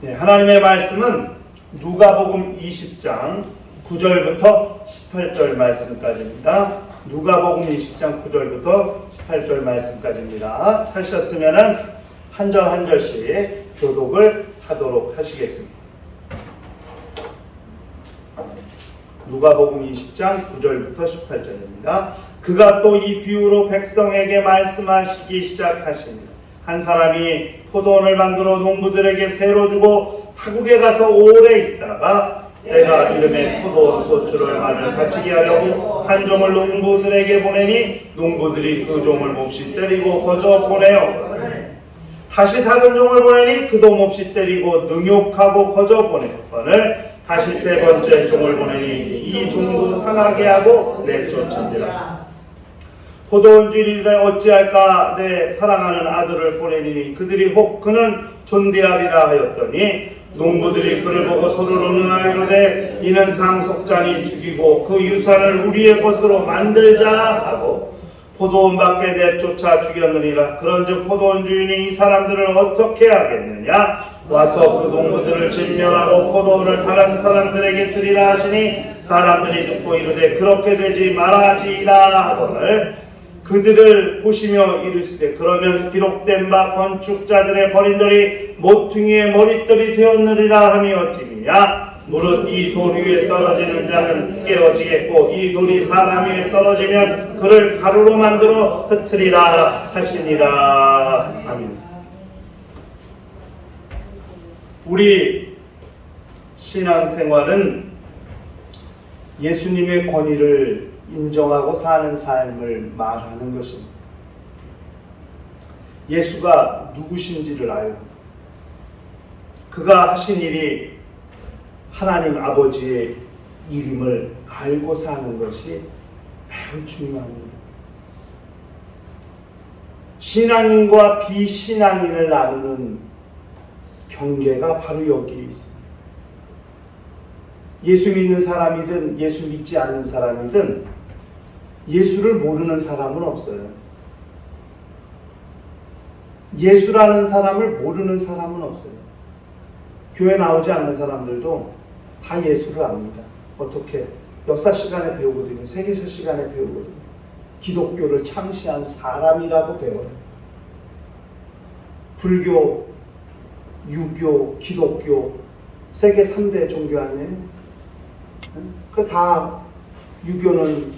네, 하나님의 말씀은 누가복음 20장 9절부터 18절 말씀까지입니다. 누가복음 20장 9절부터 18절 말씀까지입니다. 찾으셨으면 한절 한 절씩 교독을 하도록 하시겠습니다. 누가복음 20장 9절부터 18절입니다. 그가 또 이 비유로 백성에게 말씀하시기 시작하십니다. 한 사람이 포도원을 만들어 농부들에게 새로 주고 타국에 가서 오래 있다가 때가 이름에 포도원 소출을 말을 바치게 하려고 한 종을 농부들에게 보내니 농부들이 그 종을 몹시 때리고 거저 보내요. 다시 다른 종을 보내니 그도 몹시 때리고 능욕하고 거저 보내거늘 다시 세 번째 종을 보내니 이 종도 상하게 하고 내쫓은지라 포도원 주인이되 어찌할까? 내 사랑하는 아들을 보내니 그들이 혹 그는 존대하리라 하였더니 농부들이 그를 보고 서로로 능하이로되 이는 상속자니 죽이고 그 유산을 우리의 것으로 만들자 하고 포도원 밖에 내쫓아 죽였느니라. 그런즉 포도원 주인이 이 사람들을 어떻게 하겠느냐? 와서 그 농부들을 진멸하고 포도원을 다른 사람들에게 주리라 하시니 사람들이 듣고 이르되 그렇게 되지 말아지이다 하거늘 그들을 보시며 이르시되 그러면 기록된 바 건축자들의 버린 돌이 모퉁이의 머릿돌이 되었느리라 함이 어찌미냐? 무릇 이 돌 위에 떨어지는 자는 깨어지겠고 이 돌이 사람 위에 떨어지면 그를 가루로 만들어 흩으리라 하시니라. 아멘. 우리 신앙생활은 예수님의 권위를 인정하고 사는 삶을 말하는 것입니다. 예수가 누구신지를 알고 그가 하신 일이 하나님 아버지의 일임을 알고 사는 것이 매우 중요합니다. 신앙인과 비신앙인을 나누는 경계가 바로 여기에 있습니다. 예수 믿는 사람이든 예수 믿지 않는 사람이든 예수를 모르는 사람은 없어요. 예수라는 사람을 모르는 사람은 없어요. 교회 나오지 않는 사람들도 다 예수를 압니다. 어떻게? 역사 시간에 배우거든요. 세계사 시간에 배우거든요. 기독교를 창시한 사람이라고 배워요. 불교, 유교, 기독교, 세계 3대 종교 아니에요? 그 다 유교는?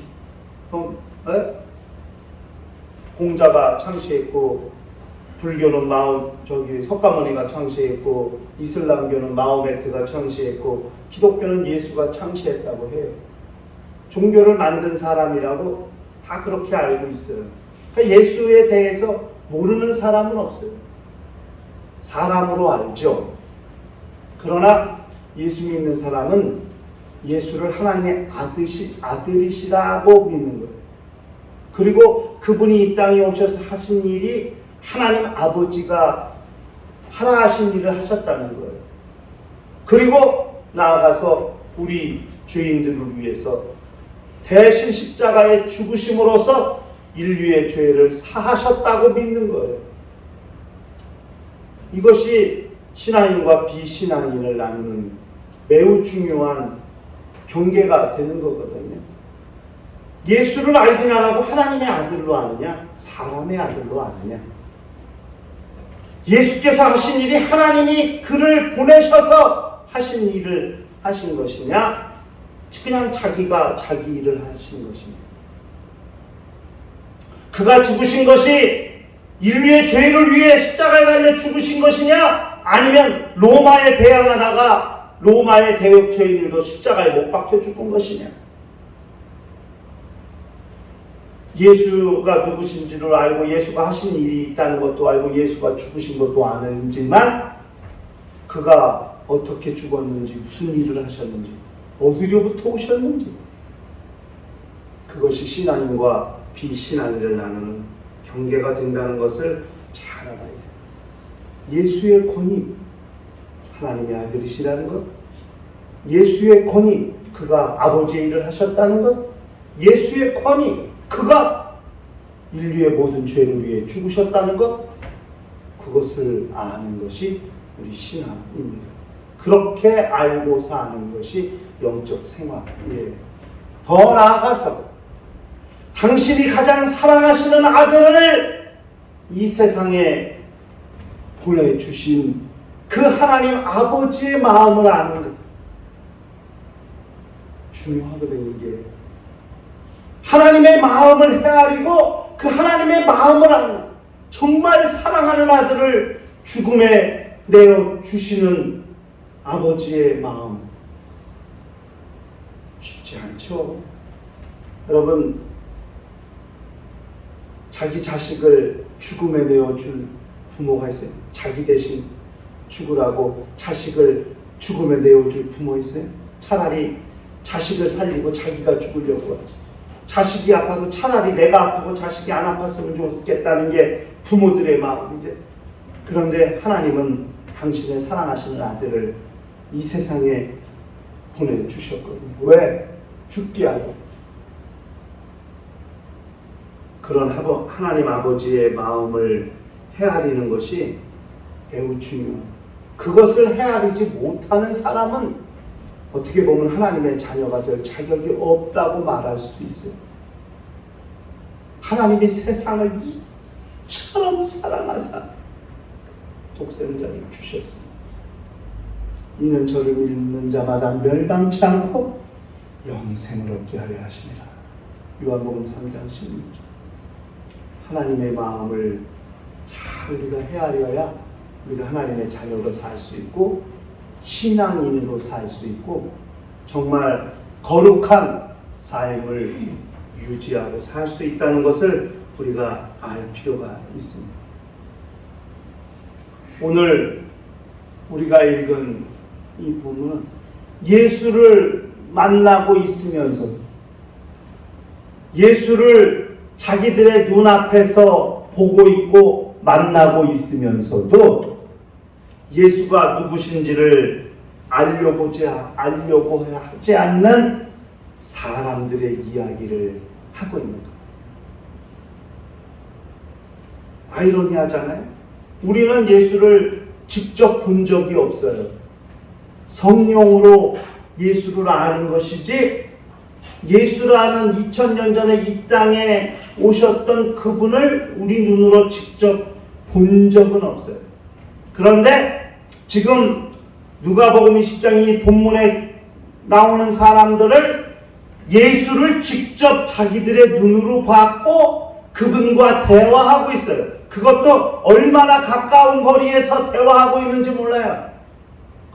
공자가 창시했고 불교는 마오 저기 석가모니가 창시했고 이슬람교는 마호메트가 창시했고 기독교는 예수가 창시했다고 해요. 종교를 만든 사람이라고 다 그렇게 알고 있어요. 그러니까 예수에 대해서 모르는 사람은 없어요. 사람으로 알죠. 그러나 예수 믿는 사람은 예수를 하나님의 아드시, 아들이시라고 믿는 거예요. 그리고 그분이 이 땅에 오셔서 하신 일이 하나님 아버지가 하라 하신 일을 하셨다는 거예요. 그리고 나아가서 우리 죄인들을 위해서 대신 십자가에 죽으심으로써 인류의 죄를 사하셨다고 믿는 거예요. 이것이 신앙인과 비신앙인을 나누는 매우 중요한 경계가 되는 거거든요. 예수를 알긴 안 하고 하나님의 아들로 아느냐, 사람의 아들로 아느냐. 예수께서 하신 일이 하나님이 그를 보내셔서 하신 일을 하신 것이냐, 그냥 자기가 자기 일을 하신 것입니다. 그가 죽으신 것이 인류의 죄를 위해 십자가에 달려 죽으신 것이냐, 아니면 로마에 대항하다가 로마의 대역 죄인으로 십자가에 못 박혀 죽은 것이냐. 예수가 누구신지를 알고 예수가 하신 일이 있다는 것도 알고 예수가 죽으신 것도 아는지만 그가 어떻게 죽었는지 무슨 일을 하셨는지 어디로부터 오셨는지 그것이 신앙인과 비신앙인을 나누는 경계가 된다는 것을 잘 알아야 돼요. 예수의 권위 하나님의 아들이시라는 것 예수의 권위 그가 아버지의 일을 하셨다는 것 예수의 권위 그가 인류의 모든 죄를 위해 죽으셨다는 것, 그것을 아는 것이 우리 신앙입니다. 그렇게 알고 사는 것이 영적 생활이에요. 더 나아가서 당신이 가장 사랑하시는 아들을 이 세상에 보내주신 그 하나님 아버지의 마음을 아는 것. 중요하거든요, 이게. 하나님의 마음을 헤아리고 그 하나님의 마음을 아는 정말 사랑하는 아들을 죽음에 내어 주시는 아버지의 마음. 쉽지 않죠. 여러분, 자기 자식을 죽음에 내어줄 부모가 있어요. 자기 대신 죽으라고 자식을 죽음에 내어줄 부모 있어요. 차라리 자식을 살리고 자기가 죽으려고 하지. 자식이 아파도 차라리 내가 아프고 자식이 안 아팠으면 좋겠다는 게 부모들의 마음인데 그런데 하나님은 당신의 사랑하시는 아들을 이 세상에 보내주셨거든요. 왜? 죽게 하고. 그런 하나님 아버지의 마음을 헤아리는 것이 매우 중요해요. 그것을 헤아리지 못하는 사람은 어떻게 보면 하나님의 자녀가 될 자격이 없다고 말할 수도 있어요. 하나님이 세상을 이처럼 사랑하사 독생자를 주셨습니다. 이는 저를 믿는 자마다 멸망치 않고 영생을 얻게 하려 하시니라. 요한복음 3장 16절. 하나님의 마음을 잘 우리가 헤아려야 우리가 하나님의 자녀로 살 수 있고 신앙인으로 살 수 있고 정말 거룩한 삶을 유지하고 살 수 있다는 것을 우리가 알 필요가 있습니다. 오늘 우리가 읽은 이 부분은 예수를 만나고 있으면서 예수를 자기들의 눈앞에서 보고 있고 만나고 있으면서도 예수가 누구신지를 알려고 알려고 하지 않는 사람들의 이야기를 하고 있는 것. 아이러니하잖아요. 우리는 예수를 직접 본 적이 없어요. 성령으로 예수를 아는 것이지 예수라는 2000년 전에 이 땅에 오셨던 그분을 우리 눈으로 직접 본 적은 없어요. 그런데 지금 누가복음 20장 이 본문에 나오는 사람들을 예수를 직접 자기들의 눈으로 봤고 그분과 대화하고 있어요. 그것도 얼마나 가까운 거리에서 대화하고 있는지 몰라요.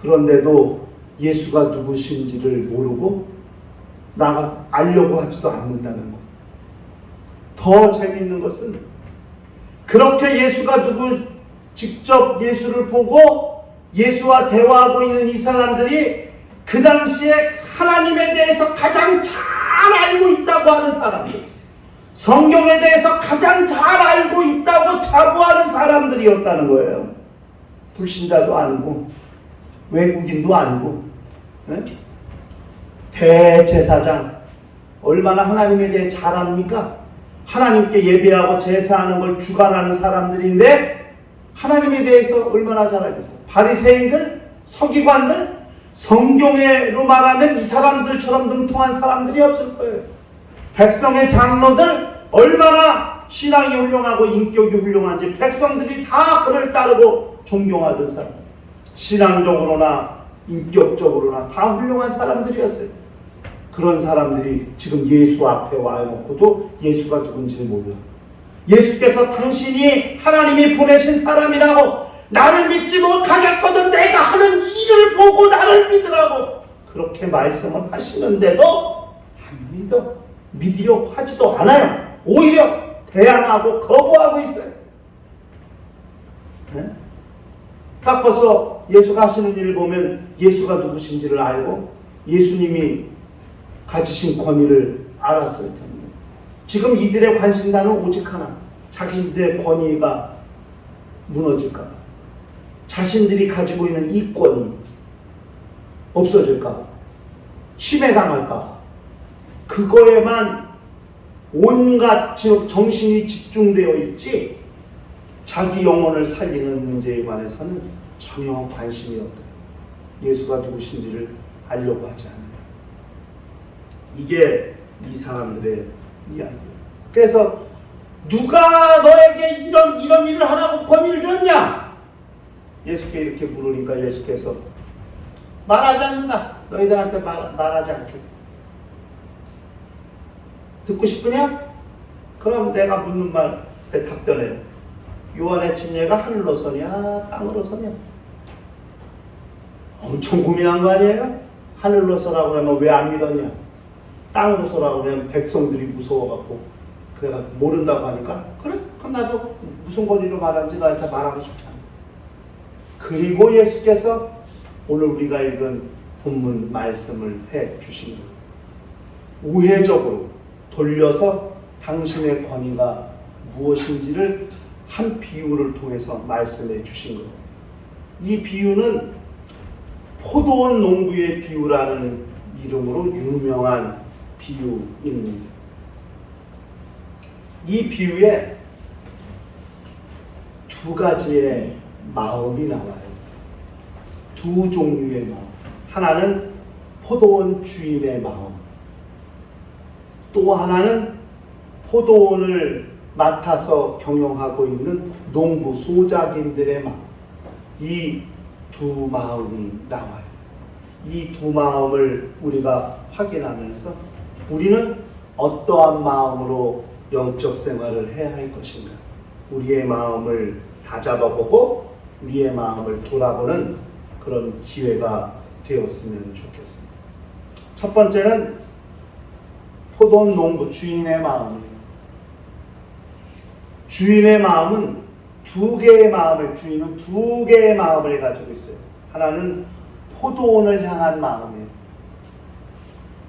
그런데도 예수가 누구신지를 모르고 나가 알려고 하지도 않는다는 것. 더 재미있는 것은 그렇게 예수가 누구 직접 예수를 보고 예수와 대화하고 있는 이 사람들이 그 당시에 하나님에 대해서 가장 잘 알고 있다고 하는 사람들, 성경에 대해서 가장 잘 알고 있다고 자부하는 사람들이었다는 거예요. 불신자도 아니고 외국인도 아니고 네? 대제사장 얼마나 하나님에 대해 잘 압니까? 하나님께 예배하고 제사하는 걸 주관하는 사람들인데 하나님에 대해서 얼마나 잘 알겠어요? 바리새인들, 서기관들, 성경으로 말하면 이 사람들처럼 능통한 사람들이 없을 거예요. 백성의 장로들 얼마나 신앙이 훌륭하고 인격이 훌륭한지 백성들이 다 그를 따르고 존경하던 사람. 신앙적으로나 인격적으로나 다 훌륭한 사람들이었어요. 그런 사람들이 지금 예수 앞에 와놓고도 예수가 누군지를 몰라. 예수께서 당신이 하나님이 보내신 사람이라고 나를 믿지 못하겠거든 내가 하는 일을 보고 나를 믿으라고 그렇게 말씀을 하시는데도 안 믿어. 믿으려고 하지도 않아요. 오히려 대항하고 거부하고 있어요. 네? 닦아서 예수가 하시는 일을 보면 예수가 누구신지를 알고 예수님이 가지신 권위를 알았을 텐데 지금 이들의 관심사는 오직 하나 자기들의 권위가 무너질까 자신들이 가지고 있는 이권이 없어질까 침해당할까 그거에만 온갖 정신이 집중되어 있지 자기 영혼을 살리는 문제에 관해서는 전혀 관심이 없다. 예수가 누구신지를 알려고 하지 않아요. 이게 이 사람들의 이야기예요. 그래서 누가 너에게 이런 이런 일을 하라고 권위를 줬냐? 예수께 이렇게 물으니까 예수께서 말하지 않는다. 너희들한테 말, 말하지 않게. 듣고 싶으냐? 그럼 내가 묻는 말에 답변해. 요한의 침례가 하늘로 서냐, 땅으로 서냐? 엄청 고민한 거 아니에요? 하늘로 서라고 그러면 왜 안 믿었냐? 땅으로 서라고 그러면 백성들이 무서워갖고 그래가 모른다고 하니까 그래? 그럼 나도 무슨 권리로 말하는지 너한테 말하고 않아. 그리고 예수께서 오늘 우리가 읽은 본문 말씀을 해 주신 거예요. 우회적으로 돌려서 당신의 권위가 무엇인지를 한 비유를 통해서 말씀해 주신 거예요. 이 비유는 포도원 농부의 비유라는 이름으로 유명한 비유입니다. 이 비유에 두 가지의 마음이 나와요. 두 종류의 마음. 하나는 포도원 주인의 마음. 또 하나는 포도원을 맡아서 경영하고 있는 농부 소작인들의 마음. 이 두 마음이 나와요. 이 두 마음을 우리가 확인하면서 우리는 어떠한 마음으로 영적 생활을 해야 할 것인가? 우리의 마음을 다잡아보고 우리의 마음을 돌아보는 그런 기회가 되었으면 좋겠습니다. 첫 번째는 포도원 농부 주인의 마음이에요. 주인의 마음은 두 개의 마음을 주인은 두 개의 마음을 가지고 있어요. 하나는 포도원을 향한 마음이에요.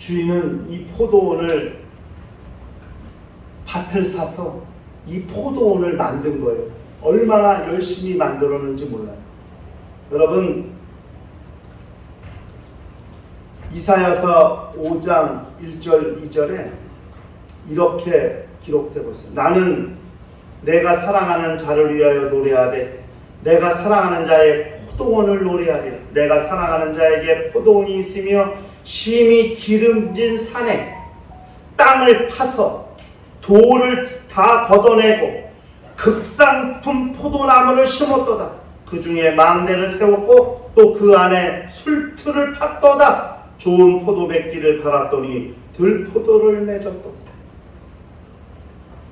주인은 이 포도원을 밭을 사서 이 포도원을 만든 거예요. 얼마나 열심히 만들었는지 몰라요. 여러분 이사야서 5장 1절 2절에 이렇게 기록되고 있어요. 나는 내가 사랑하는 자를 위하여 노래하되 내가 사랑하는 자의 포도원을 노래하리라. 내가 사랑하는 자에게 포도원이 있으며 심히 기름진 산에 땅을 파서 돌을 다 걷어내고 극상품 포도나무를 심었도다. 그 중에 망대를 세웠고 또 그 안에 술틀을 팠도다. 좋은 포도백기를 팔았더니 들포도를 맺었도다.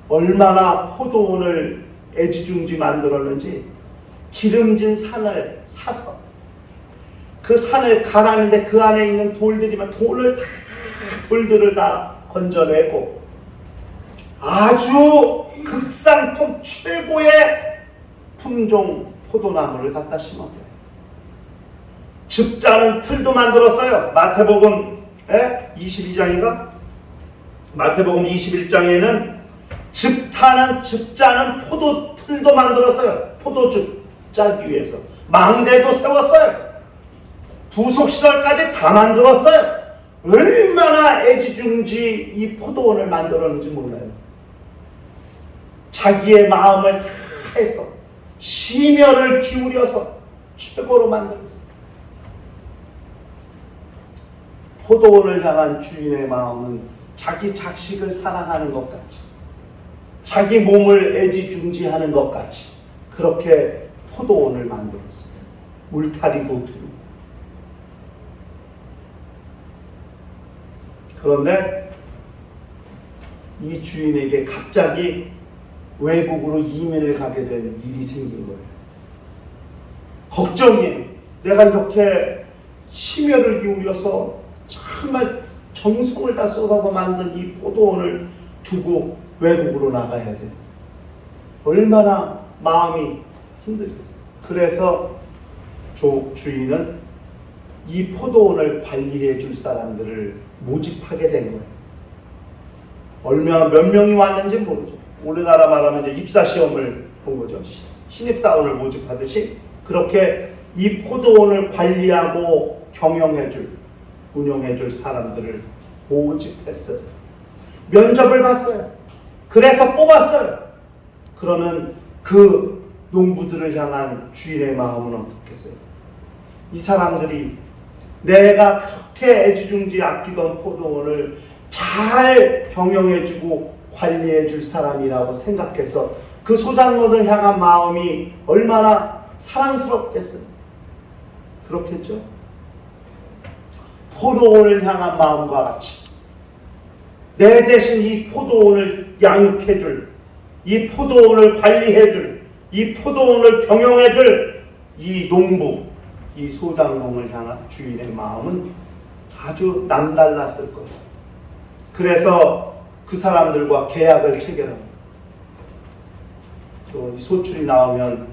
얼마나 포도원을 애지중지 만들었는지 기름진 산을 사서 그 산을 가라는데 그 안에 있는 돌들이면 돌을 다 돌들을 다 건져내고 아주 극상품 최고의 품종 포도나무를 갖다 심었대요. 즙자는 틀도 만들었어요. 마태복음 22장인가? 마태복음 21장에는 즙타는 즙자는 포도 틀도 만들었어요. 포도즙 짜기 위해서 망대도 세웠어요. 부속 시설까지 다 만들었어요. 얼마나 애지중지 이 포도원을 만들었는지 몰라요. 자기의 마음을 다 해서 심혈을 기울여서 최고로 만들었어요. 포도원을 향한 주인의 마음은 자기 자식을 사랑하는 것 같이, 자기 몸을 애지중지하는 것 같이 그렇게 포도원을 만들었어요. 울타리도 두르고. 그런데 이 주인에게 갑자기 외국으로 이민을 가게 된 일이 생긴 거예요. 걱정이에요. 내가 이렇게 심혈을 기울여서 정말 정성을 다 쏟아서 만든 이 포도원을 두고 외국으로 나가야 돼. 얼마나 마음이 힘들겠어요. 그래서 조 주인은 이 포도원을 관리해 줄 사람들을 모집하게 된 거예요. 얼마나 몇 명이 왔는지 모르죠. 우리나라 말하면 이제 입사 시험을 본 거죠. 신입 사원을 모집하듯이 그렇게 이 포도원을 관리하고 경영해 줄, 운영해 줄 사람들을 모집했어요. 면접을 봤어요. 그래서 뽑았어요. 그러면 그 농부들을 향한 주인의 마음은 어떻겠어요? 이 사람들이 내가 그렇게 애지중지 아끼던 포도원을 잘 경영해주고 관리해줄 사람이라고 생각해서 그 소장로를 향한 마음이 얼마나 사랑스럽겠어요. 그렇겠죠? 포도원을 향한 마음과 같이 내 대신 이 포도원을 양육해줄, 이 포도원을 관리해줄, 이 포도원을 경영해줄 이 농부, 이 소장농을 향한 주인의 마음은 아주 남달랐을 거예요. 그래서 그 사람들과 계약을 체결합니다. 또이 소출이 나오면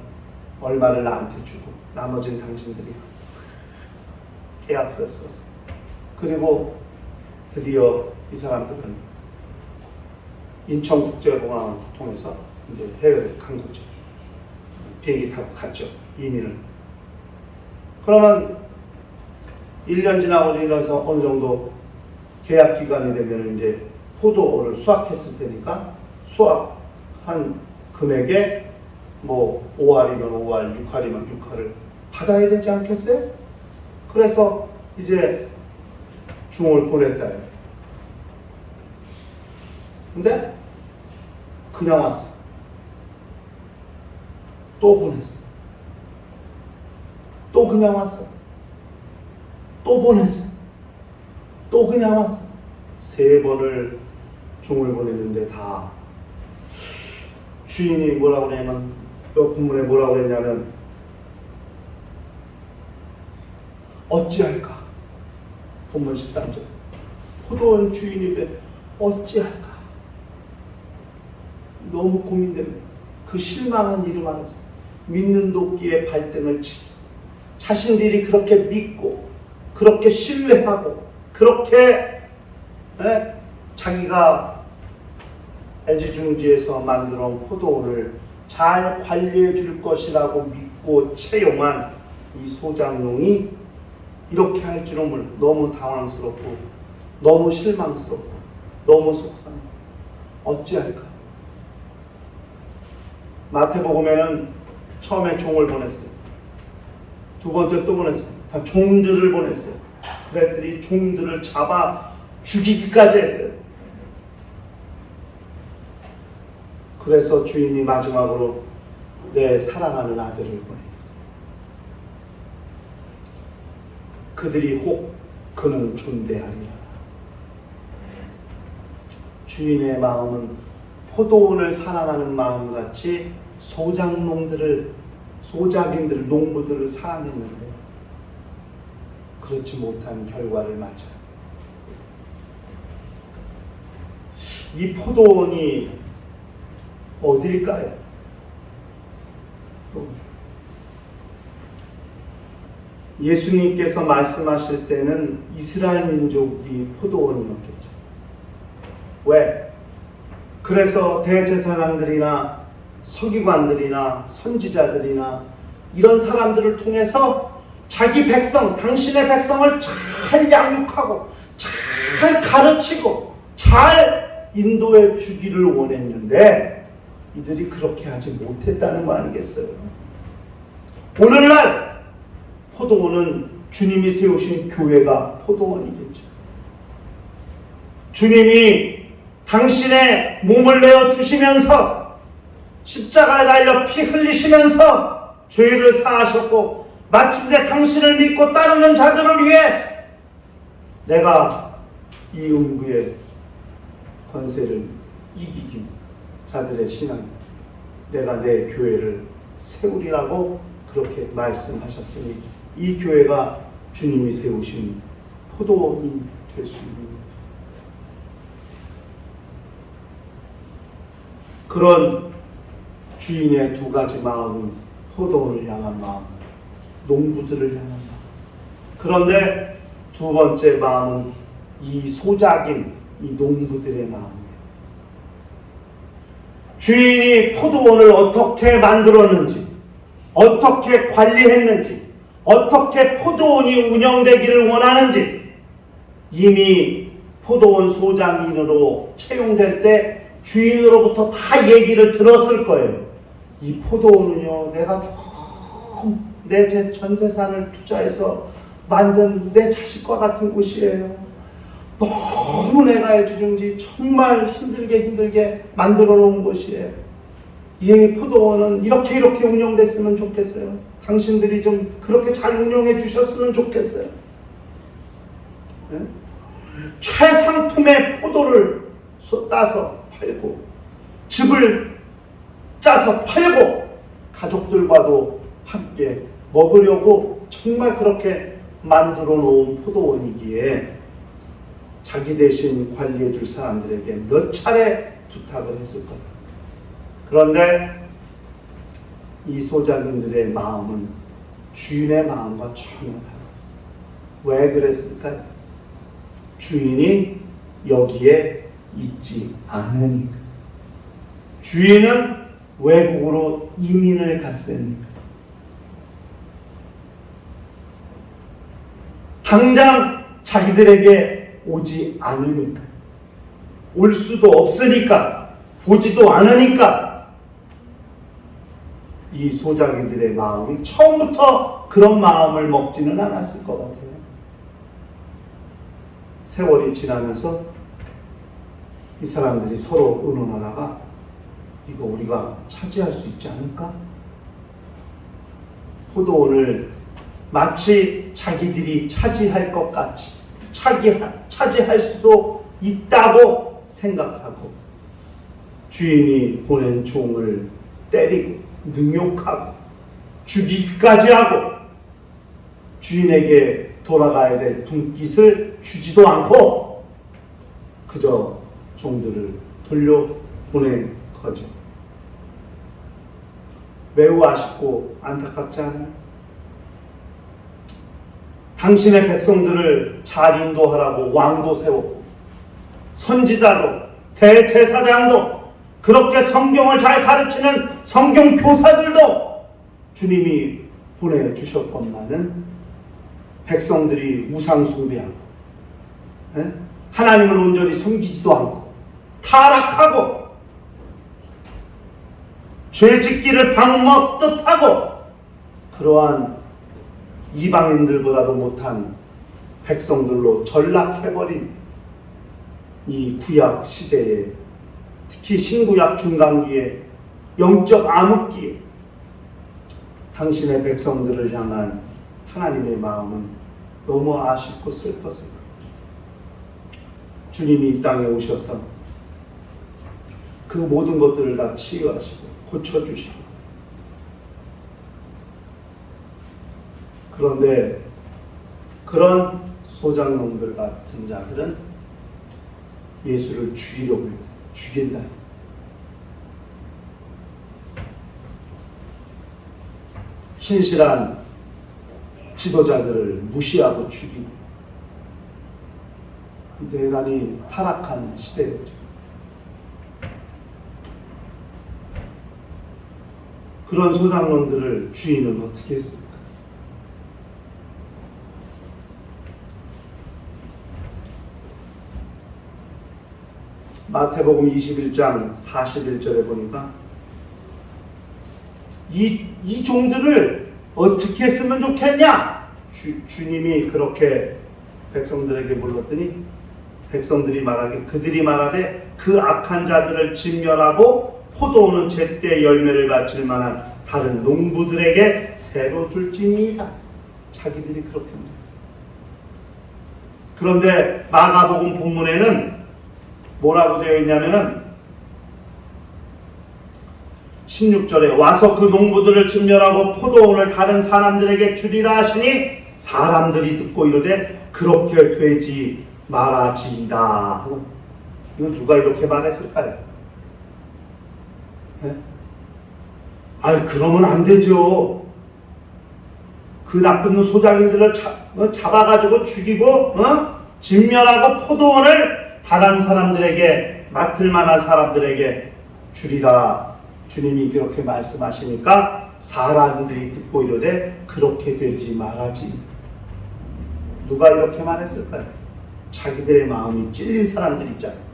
얼마를 나한테 주고 나머지는 당신들이 계약서를 썼어. 그리고 드디어 이 사람들은 인천국제공항을 통해서 이제 해외를 간 거죠. 비행기 타고 갔죠. 이민을. 그러면 1년 지나고 이래서 어느 정도 계약 기간이 되면 이제 포도를 수확했을 때니까 수확한 금액에 뭐 5알이면 5알, 6알이면 6알을 받아야 되지 않겠어요? 그래서 이제 중을 보냈다. 근데 그냥 왔어. 또 보냈어. 또 그냥 왔어. 또 보냈어. 또 그냥 왔어. 세 번을 종을 보냈는데 다 주인이 뭐라고 그러냐면 요 본문에 뭐라고 그랬냐면 어찌할까? 본문 13절 포도원 주인이 돼 어찌할까? 너무 고민됩니다. 그 실망한 이름 안에서 믿는 도끼에 발등을 치고 자신들이 그렇게 믿고 그렇게 신뢰하고 그렇게 예? 자기가 애지중지에서 만들어 온 포도원을 잘 관리해 줄 것이라고 믿고 채용한 이 소장농이 이렇게 할 줄은 몰라. 너무 당황스럽고 너무 실망스럽고 너무 속상해. 어찌할까? 마태복음에는 처음에 종을 보냈어요 두 번째 또 보냈어요 다 종들을 보냈어요 그랬더니 종들을 잡아 죽이기까지 했어요 그래서 주인이 마지막으로 내 사랑하는 아들을 보내. 그들이 혹 그는 존대하리라. 주인의 마음은 포도원을 사랑하는 마음같이 소장농들을 소작인들을 농부들을 사랑했는데 그렇지 못한 결과를 맞아요. 이 포도원이 어딜까요? 또 예수님께서 말씀하실 때는 이스라엘 민족이 포도원이었겠죠. 왜? 그래서 대제사장들이나 서기관들이나 선지자들이나 이런 사람들을 통해서 자기 백성, 당신의 백성을 잘 양육하고 잘 가르치고 잘 인도해 주기를 원했는데 이들이 그렇게 하지 못했다는 거 아니겠어요? 오늘날 포도원은 주님이 세우신 교회가 포도원이겠죠. 주님이 당신의 몸을 내어 주시면서 십자가에 달려 피 흘리시면서 죄를 사하셨고 마침내 당신을 믿고 따르는 자들을 위해 내가 이 음부의 권세를 이기기 자들의 신앙 내가 내 교회를 세우리라고 그렇게 말씀하셨으니 이 교회가 주님이 세우신 포도원이 될 수 있는 거죠. 그런 주인의 두 가지 마음이 있어요. 포도원을 향한 마음, 농부들을 향한 마음. 그런데 두 번째 마음은 이 소작인 이 농부들의 마음이에요. 주인이 포도원을 어떻게 만들었는지, 어떻게 관리했는지, 어떻게 포도원이 운영되기를 원하는지 이미 포도원 소장인으로 채용될 때 주인으로부터 다 얘기를 들었을 거예요. 이 포도원은요, 내가 내전 재산을 투자해서 만든 내 자식과 같은 곳이에요. 너무 내가 해주든지 정말 힘들게 힘들게 만들어 놓은 곳이에요. 이 포도원은 이렇게 이렇게 운영됐으면 좋겠어요. 당신들이 좀 그렇게 잘 운영해 주셨으면 좋겠어요. 네? 최상품의 포도를 소- 따서 팔고 즙을 짜서 팔고 가족들과도 함께 먹으려고 정말 그렇게 만들어 놓은 포도원이기에 자기 대신 관리해 줄 사람들에게 몇 차례 부탁을 했을 겁니다. 그런데 이 소작인들의 마음은 주인의 마음과 전혀 달랐어요. 왜 그랬을까요? 주인이 여기에 있지 않으니까. 주인은 외국으로 이민을 갔으니까. 당장 자기들에게 오지 않으니까. 올 수도 없으니까. 보지도 않으니까. 이 소작이들의 마음이 처음부터 그런 마음을 먹지는 않았을 것 같아요. 세월이 지나면서 이 사람들이 서로 의논하다가 이거 우리가 차지할 수 있지 않을까? 포도원을 마치 자기들이 차지할 것 같이 차기, 차지할 수도 있다고 생각하고 주인이 보낸 종을 때리고 능욕하고 죽이기까지 하고 주인에게 돌아가야 될 분깃을 주지도 않고 그저 종들을 돌려보낸 거죠. 매우 아쉽고 안타깝지 않아요? 당신의 백성들을 잘 인도하라고 왕도 세웠고 선지자도 대제사장도 그렇게 성경을 잘 가르치는 성경 교사들도 주님이 보내주셨건만은 백성들이 우상 숭배하고 예? 하나님을 온전히 섬기지도 않고 타락하고 죄짓기를 방먹듯 하고 그러한 이방인들보다도 못한 백성들로 전락해버린 이 구약 시대에 특히 신구약 중간기에 영적 암흑기에 당신의 백성들을 향한 하나님의 마음은 너무 아쉽고 슬펐습니다. 주님이 이 땅에 오셔서 그 모든 것들을 다 치유하시고 고쳐주시고 그런데 그런 소장놈들 같은 자들은 예수를 죽이려고. 죽인다. 신실한 지도자들을 무시하고 죽이고 대단히 타락한 시대였죠. 그런 소장론들을 주인은 어떻게 했을까? 마태복음 21장 41절에 보니까 이, 이 종들을 어떻게 했으면 좋겠냐? 주, 주님이 그렇게 백성들에게 물었더니 백성들이 말하기 그들이 말하되 그 악한 자들을 진멸하고 포도원은 제때 열매를 바칠 만한 다른 농부들에게 새로 줄지니이다. 자기들이 그렇게 말해요. 그런데 마가복음 본문에는 뭐라고 되어 있냐면은 16절에 와서 그 농부들을 진멸하고 포도원을 다른 사람들에게 주리라 하시니 사람들이 듣고 이르되 그렇게 되지 말아지이다 하고 이거 누가 이렇게 말했을까요? 네? 아이 그러면 안 되죠. 그 나쁜 소장인들을 잡, 어, 잡아가지고 죽이고 어? 진멸하고 포도원을 다른 사람들에게 맡을 만한 사람들에게 주리라 주님이 그렇게 말씀하시니까 사람들이 듣고 이러되 그렇게 되지 말아지 누가 이렇게 말했을까요? 자기들의 마음이 찔린 사람들 있잖아요.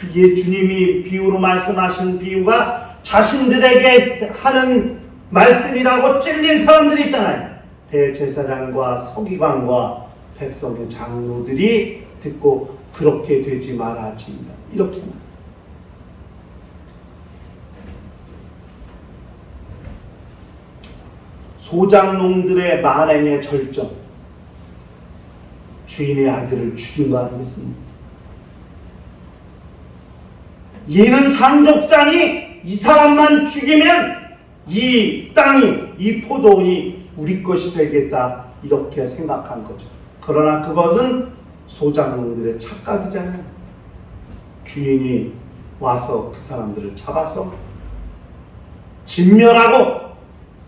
그게 주님이 비유로 말씀하신 비유가 자신들에게 하는 말씀이라고 찔린 사람들이 있잖아요. 대제사장과 서기관과 백성의 장로들이 듣고 그렇게 되지 말아진다. 이렇게 말. 소장농들의 만행의 절정. 주인의 아들을 죽인 거 아니겠습니까? 얘는 상족장이 이 사람만 죽이면 이 땅이 이 포도원이 우리 것이 되겠다 이렇게 생각한 거죠. 그러나 그것은 소장농들의 착각이잖아요. 주인이 와서 그 사람들을 잡아서 진멸하고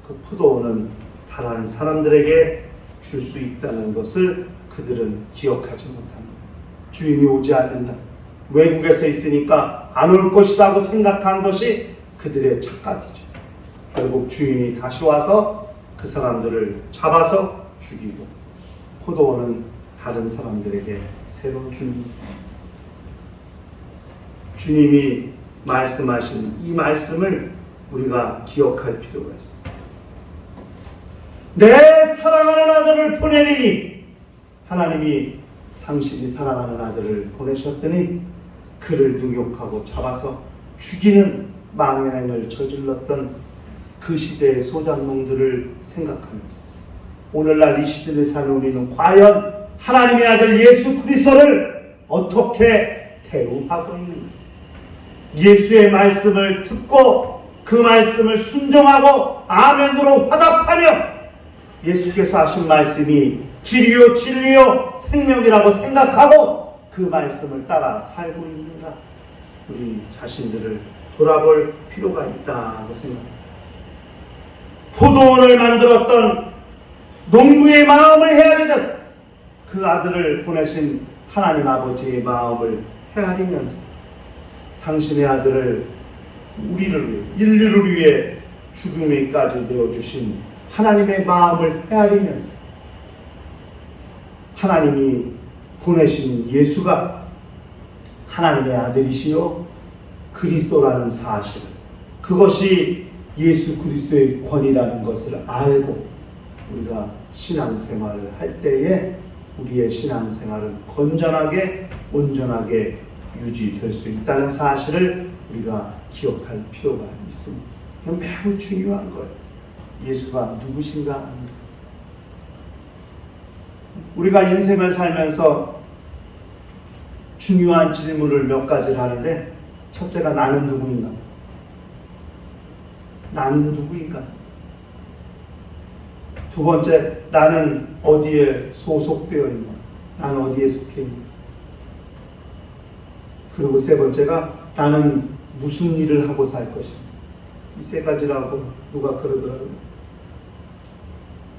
그 포도원은 다른 사람들에게 줄 수 있다는 것을 그들은 기억하지 못합니다. 주인이 오지 않는다. 외국에서 있으니까 안 올 것이라고 생각한 것이 그들의 착각이죠. 결국 주인이 다시 와서 그 사람들을 잡아서 죽이고 포도원은 다른 사람들에게 새로 줍니다. 주님이 말씀하신 이 말씀을 우리가 기억할 필요가 있습니다. 내 사랑하는 아들을 보내리니 하나님이 당신이 사랑하는 아들을 보내셨더니 그를 능욕하고 잡아서 죽이는 망연행을 저질렀던 그 시대의 소장농들을 생각하면서 오늘날 이 시대를 사는 우리는 과연 하나님의 아들 예수 그리스도를 어떻게 대우하고 있는가? 예수의 말씀을 듣고 그 말씀을 순종하고 아멘으로 화답하며 예수께서 하신 말씀이 길이요 진리요 생명이라고 생각하고 그 말씀을 따라 살고 있는가? 우리 자신들을 돌아볼 필요가 있다고 생각합니다. 포도원을 만들었던 농부의 마음을 헤아리듯 그 아들을 보내신 하나님 아버지의 마음을 헤아리면서 당신의 아들을 우리를 인류를 위해 죽음에까지 내어주신 하나님의 마음을 헤아리면서 하나님이 보내신 예수가 하나님의 아들이시요 그리스도라는 사실 그것이 예수 그리스도의 권이라는 것을 알고 우리가 신앙생활을 할 때에 우리의 신앙생활은 건전하게 온전하게 유지될 수 있다는 사실을 우리가 기억할 필요가 있습니다. 이건 매우 중요한 거예요. 예수가 누구신가. 우리가 인생을 살면서 중요한 질문을 몇 가지를 하는데 첫째가 나는 누구인가? 나는 누구인가? 두 번째, 나는 어디에 소속되어 있나? 나는 어디에 속해 있나? 그리고 세 번째가 나는 무슨 일을 하고 살 것인가? 이 세 가지라고 누가 그러더라고요.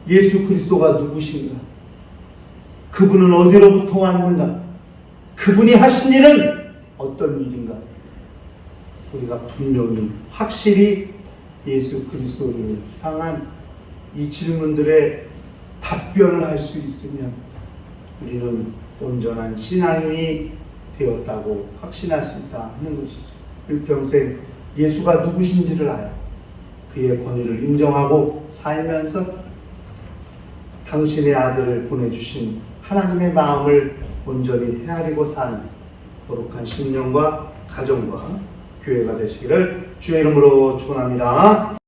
예수 그리스도가 누구신가? 그분은 어디로부터 왔는가? 그분이 하신 일은 어떤 일인가? 우리가 분명히 확실히 예수 그리스도를 향한 이 질문들의 답변을 할 수 있으면 우리는 온전한 신앙인이 되었다고 확신할 수 있다 하는 것이죠. 일평생 예수가 누구신지를 알아 그의 권위를 인정하고 살면서 당신의 아들을 보내주신 하나님의 마음을 온전히 헤아리고 사는 거룩한 신령과 가정과 교회가 되시기를 주의 이름으로 축원합니다.